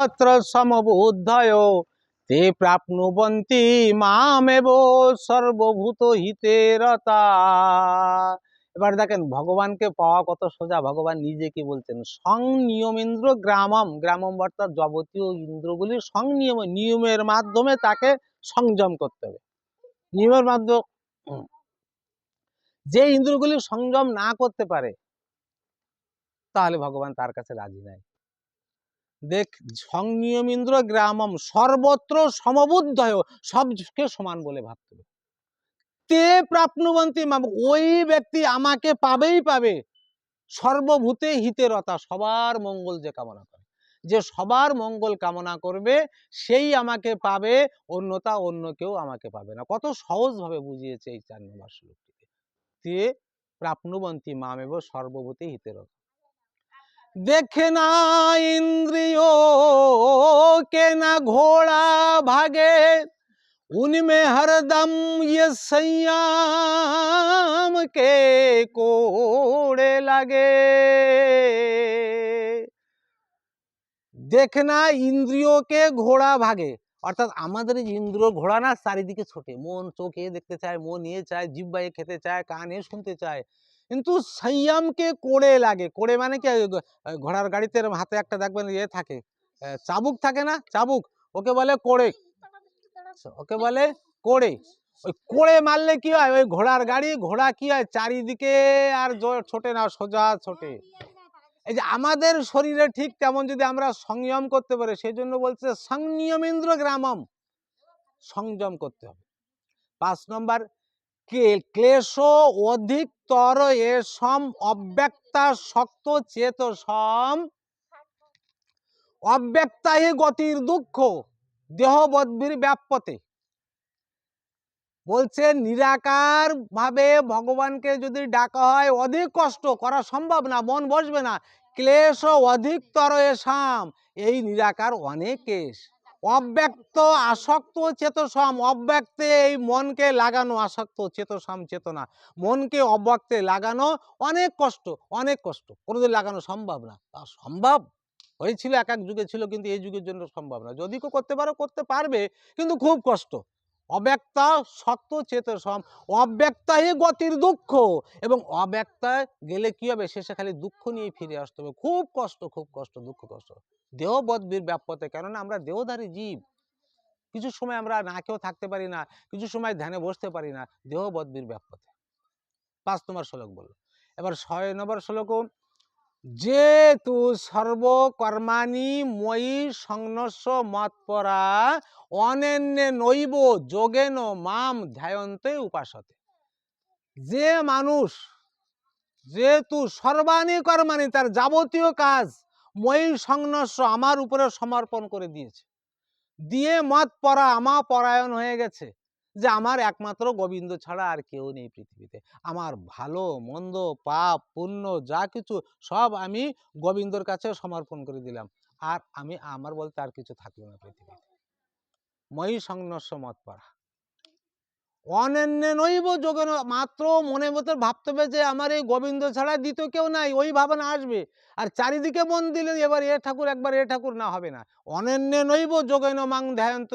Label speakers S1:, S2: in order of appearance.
S1: তত্র সমবুদ্ধয়, তে প্রাপ্নুবন্তি মামেব সর্বভূত হিতে রতা। এবার দেখেন, ভগবানকে পাওয়া কত সোজা। ভগবান নিজে কি বলছেন? সংনিয়ম ইন্দ্র গ্রামম। গ্রামম অর্থাৎ যাবতীয় ইন্দ্রগুলি সংনিয়ম, নিয়মের মাধ্যমে তাকে সংযম করতে হবে। নিয়মের মাধ্যমে যে ইন্দ্রগুলি সংযম না করতে পারে, তাহলে ভগবান তার কাছে রাজি নাই। দেখ সংনিয়ম ইন্দ্র গ্রামম সর্বত্র সমবুদ্ধয়, সবকে সমান বলে ভাবতে তে প্রাপ্নুবন্তী মাম, ওই ব্যক্তি আমাকে পাবেই পাবে। সর্বভূতে হিতেরতা, সবার মঙ্গল যে কামনা করে। যে সবার মঙ্গল কামনা করবে, সেই আমাকে পাবে, অন্যতা অন্য কেউ আমাকে পাবে না। কত সহজভাবে বুঝিয়েছে এই চার নম্বর শ্লোকটিতে তে প্রাপ্নুবন্তী মামেব সর্বভূতে হিতেরতা। দেখে না ইন্দ্রিয় के ना घोड़ा भागे उनमें हरदम ये संयम के कोड़े लगे দেখে না ইন্দ্রিয়কে ঘোড়া ভাগে অর্থাৎ আমাদের এই যে ইন্দ্রিয় ঘোড়া না চারিদিকে ছোটে মন চোখে দেখতে চায় মন এ চায় জিব্বায়ে খেতে চায় কানে শুনতে চায় কিন্তু সংযমকে কোড়ে লাগে। কোড়ে মানে কি? ঘোড়ার গাড়িতে হাতে একটা দেখবেন ইয়ে থাকে চাবুক থাকে না? চাবুক। ওকে বলে কোড়ে। ওকে বলে কোড়ে। ওই কোড়ে মারলে কি হয়? ওই ঘোড়ার গাড়ি, ঘোড়া কি হয়? চারিদিকে আর ছোটে না, সোজা ছোটে। এই যে আমাদের শরীরে ঠিক তেমন যদি আমরা সংযম করতে পারি সেই জন্য বলছে সংনিয়মেন্দ্র গ্রামম। সংযম করতে হবে। পাঁচ নম্বর ক্লেশ অধিকতর এ সম অব্যক্তা শক্ত চেত সম। অব্যক্তাহি গতির দুঃখ দেহবদ্ভির ব্যাপতে। বলছে নিরাকার ভাবে ভগবানকে যদি ডাকা হয়, অধিক কষ্ট করা সম্ভব না, মন বসবে না। ক্লেশ অধিকতর এসাম এই নিরাকার অনেক কেশ অব্যক্ত আসক্ত চেতসম। অব্যক্তে এই মনকে লাগানো আসক্ত চেতসম চেতনা। মনকে অব্যক্তে লাগানো অনেক কষ্ট অনেক কষ্ট। কোনোদিন লাগানো সম্ভব না। তা সম্ভব হয়েছিল, এক এক যুগে ছিল, কিন্তু এই যুগের জন্য সম্ভব না। যদি কেউ করতে পারো, করতে পারবে, কিন্তু খুব কষ্ট। অব্যক্তা শক্ত চেতসম অব্যক্তাই গতির দুঃখ। এবং অব্যক্তা গেলে কি হবে? শেষে খালি দুঃখ নিয়ে ফিরে আসতে হবে। খুব কষ্ট খুব কষ্ট, দুঃখ, কষ্ট। দেহবদ্বীর ব্যাপতে কেননা আমরা দেহধারী জীব। কিছু সময় আমরা না কেউ থাকতে পারি না, কিছু সময় ধ্যানে বসতে পারি না দেহবদ্বীর ব্যাপতে পাঁচ নম্বর শ্লোক বলল। এবার ছয় নম্বর শ্লোক যে তু সর্বকর্মাণি ময়ী সংনস্য মৎপরা অনেন্যে নৈব যোগেন মাম ধ্যায়ন্তে উপাসতে। যে মানুষ, যেহেতু সর্বাণী কর্মাণি, তার যাবতীয় কাজ মই সংনস্য আমার উপরে সমর্পণ করে দিয়েছে। দিয়ে মত পরা আমা পরায়ণ হয়ে গেছে। যে আমার একমাত্র গোবিন্দ ছাড়া আর কেউ নেই পৃথিবীতে। আমার ভালো, মন্দ, পাপ, পুণ্য যা কিছু সব আমি গোবিন্দর কাছে সমর্পণ করে দিলাম। আর আমি, আমার বলতে আর কিছু থাকল না পৃথিবীতে। মই সংনস্য মত পড়া অনন্য নৈব যোগেন মাত্র মনে মতো ভাবতে হবে যে আমার এই গোবিন্দ ছাড়া দ্বিতীয় কেউ নাই, ওই ভাবনা আসবে। আর চারিদিকে মন দিলে এবার এ ঠাকুর, একবার এ ঠাকুর, না হবে না। অনন্য নৈব যোগেন মাং ধ্যায়ন্ত।